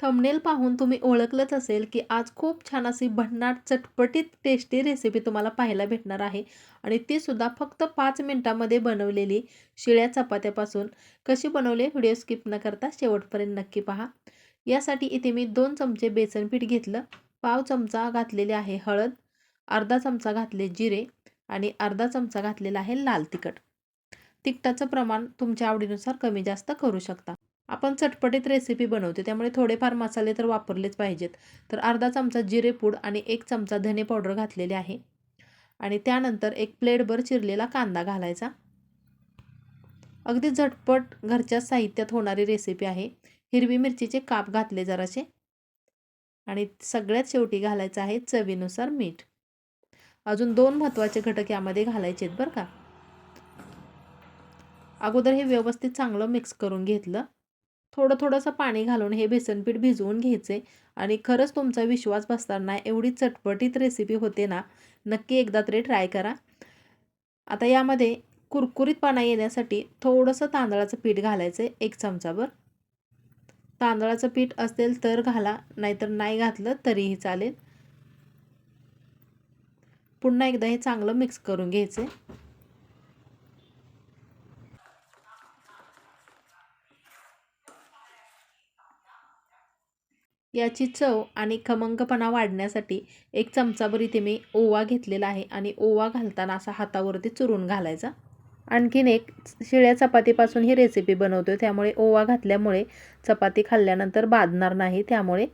Thumbnail पाहून तुम्ही ओळखलंच असेल की आज खूप छान अशी भन्नाट चटपटीत टेस्टी रेसिपी तुम्हाला पाहायला भेटणार आहे. आणि ती सुद्धा फक्त पाच मिनटामध्ये बनवलेली शिळ्या चपात्यापासून. कशी बनवले व्हिडिओ स्किप न करता शेवटपर्यंत नक्की पहा. यासाठी इथे मी दोन चमचे बेसन पीठ घेतलं. पाव चमचा घातलेले आहे हळद अर्धा चमचा घातले जिरे आणि अर्धा चमचा घातलेला आहे लाल तिखट. तिखटाचं प्रमाण तुमच्या आवडीनुसार कमी जास्त करू शकता. आपण चटपटीत रेसिपी बनवते त्यामुळे थोडेफार मसाले तर वापरलेच पाहिजेत. तर अर्धा चमचा जिरेपूड आणि एक चमचा धने पावडर घातलेले आहे. आणि त्यानंतर एक प्लेटभर चिरलेला कांदा घालायचा. अगदी झटपट घरच्या साहित्यात होणारी रेसिपी आहे. हिरवी मिरचीचे काप घातले जरासे. आणि सगळ्यात शेवटी घालायचं आहे चवीनुसार मीठ. अजून दोन महत्त्वाचे घटक यामध्ये घालायचे आहेत बरं का. अगोदर हे व्यवस्थित चांगलं मिक्स करून घेतलं. थोडं थोडंसं पाणी घालून हे बेसनपीठ भिजवून घ्यायचे. आणि खरंच तुमचा विश्वास बसणार नाही एवढी चटपटीत रेसिपी होते ना नक्की एकदा तरी ट्राय करा. आता यामध्ये कुरकुरीतपणा येण्यासाठी थोडंसं तांदळाचं पीठ घालायचं आहे एक चमचाभर. तांदळाचं पीठ असेल तर घाला नाहीतर नाही घातलं तरीही चालेल. पुन्हा एकदा हे चांगलं मिक्स करून घ्यायचं याची चव आणि खमंगपणा वाढण्यासाठी एक चमचाभर इथे मी ओवा घेतलेला आहे आणि ओवा घालताना असा हातावरती चुरून घालायचा. आणखीन एक शिळ्या चपातीपासून ही रेसिपी बनवतो त्यामुळे ओवा घातल्यामुळे चपाती खाल्ल्यानंतर बाधणार नाही. त्यामुळे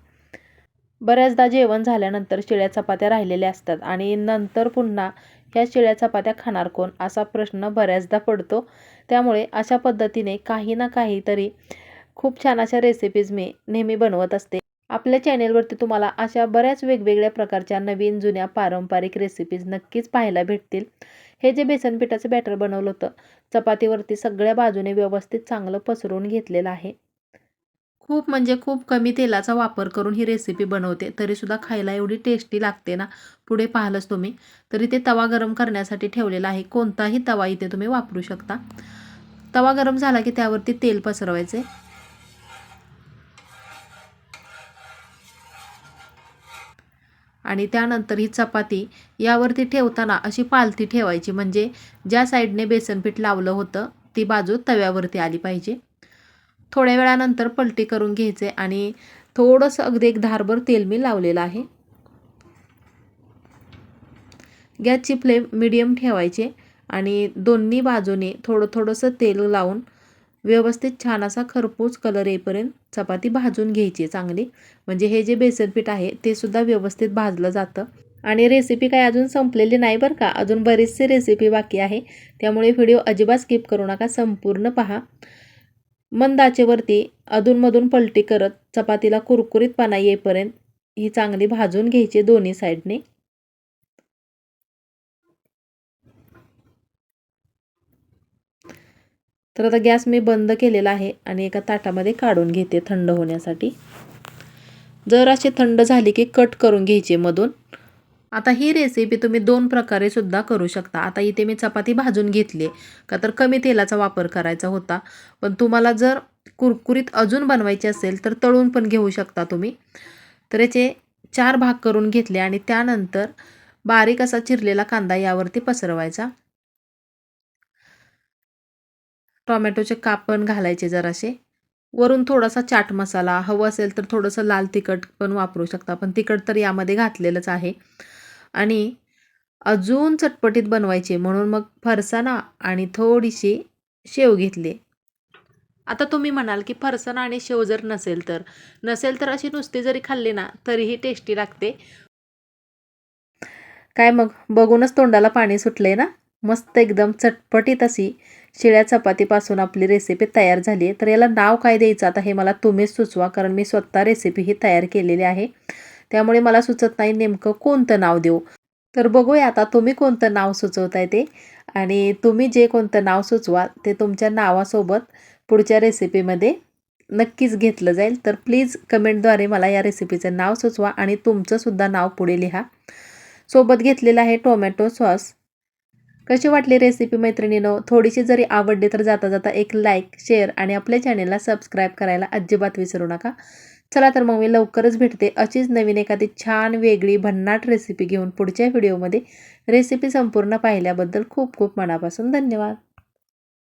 बऱ्याचदा जेवण झाल्यानंतर शिळ्या चपात्या राहिलेल्या असतात. आणि नंतर पुन्हा ह्या शिळ्या चपात्या खाणार कोण? असा प्रश्न बऱ्याचदा पडतो. त्यामुळे अशा पद्धतीने काही ना काहीतरी खूप छान अशा रेसिपीज मी नेहमी बनवत असते. आपल्या चॅनेलवरती तुम्हाला अशा बऱ्याच वेगवेगळ्या प्रकारच्या नवीन जुन्या पारंपरिक रेसिपीज नक्कीच पाहायला भेटतील. हे जे बेसन पिठाचं बॅटर बनवलं होतं चपातीवरती सगळ्या बाजूने व्यवस्थित चांगलं पसरवून घेतलेलं आहे. खूप म्हणजे खूप कमी तेलाचा वापर करून ही रेसिपी बनवते तरीसुद्धा खायला एवढी टेस्टी लागते ना पुढे पाहालच तुम्ही. तरी ते तवा गरम करण्यासाठी ठेवलेला आहे कोणताही तवा इथे तुम्ही वापरू शकता. तवा गरम झाला की त्यावरती तेल पसरवायचे. आणि त्यानंतर ही चपाती यावरती ठेवताना अशी पालथी ठेवायची. म्हणजे ज्या साईडने बेसनपीठ लावलं होतं ती बाजू तव्यावरती आली पाहिजे. थोड्या वेळानंतर पलटी करून घ्यायचे आणि थोडंसं अगदी एक धारभर तेल मी लावलेलं आहे. गॅसची फ्लेम मिडियम ठेवायचे आणि दोन्ही बाजूने थोडं थोडंसं तेल लावून व्यवस्थित छान असा खरपूस कलर येईपर्यंत चपाती भाजून घ्यायची चांगली. म्हणजे हे जे बेसन पीठ आहे ते सुद्धा व्यवस्थित भाजलं जातं. आणि रेसिपी काय अजून संपलेली नाही बरं का? अजून बरीचशी रेसिपी बाकी आहे. त्यामुळे व्हिडिओ अजिबात स्किप करू नका. संपूर्ण पहा. मंदाचेवरती अधूनमधून पलटी करत चपातीला कुरकुरीतपणा येईपर्यंत ही चांगली भाजून घ्यायची दोन्ही साईडने तर आता गॅस मी बंद केलेला आहे आणि एका ताटामध्ये काढून घेते थंड होण्यासाठी. जर अशी थंड झाली की कट करून घ्यायची मधून. आता ही रेसिपी तुम्ही दोन प्रकारे सुद्धा करू शकता. आता इथे मी चपाती भाजून घेतली का तर कमी तेलाचा वापर करायचा होता. पण तुम्हाला जर कुरकुरीत अजून बनवायची असेल तर तळून पण घेऊ शकता तुम्ही. तर याचे चार भाग करून घेतले आणि त्यानंतर बारीक असा चिरलेला कांदा यावरती पसरवायचा. टॉमॅटोचे काप पण घालायचे जरासे. वरून थोडासा चाट मसाला हवं असेल तर थोडंसं लाल तिखट पण वापरू शकता पण तिखट तर यामध्ये घातलेलंच आहे. आणि अजून चटपटीत बनवायचे म्हणून मग फरसाणा आणि थोडीशी शेव घेतली. आता तुम्ही म्हणाल की फरसाणा आणि शेव जर नसेल तर नसेल तर अशी नुसती जरी खाल्ली ना तरीही टेस्टी लागते. काय मग? बघूनच तोंडाला पाणी सुटले ना? मस्त एकदम चटपटीत अशी शिळ्या चपातीपासून आपली रेसिपी तयार झाली आहे. तर याला नाव काय द्यायचं? आता हे मला तुम्हीच सुचवा कारण मी स्वतः रेसिपी ही तयार केलेली आहे. त्यामुळे मला सुचत नाही नेमकं कोणतं नाव देऊ. तर बघूया आता तुम्ही कोणतं नाव सुचवताय ते. आणि तुम्ही जे कोणतं नाव सुचवाल ते तुमच्या नावासोबत पुढच्या रेसिपीमध्ये नक्कीच घेतलं जाईल. तर प्लीज कमेंटद्वारे मला या रेसिपीचं नाव सुचवा आणि तुमचंसुद्धा नाव पुढे लिहा. सोबत घेतलेलं आहे टोमॅटो सॉस कशी वाटली रेसिपी मैत्रिणीनो? थोडीशी जरी आवडली तर जाता जाता एक लाईक शेअर आणि आपल्या चॅनेलला सबस्क्राईब करायला अजिबात विसरू नका. चला तर मग मी लवकरच भेटते अशीच नवीन एखादी छान वेगळी भन्नाट रेसिपी घेऊन पुढच्या व्हिडिओमध्ये रेसिपी संपूर्ण पाहिल्याबद्दल खूप खूप मनापासून धन्यवाद.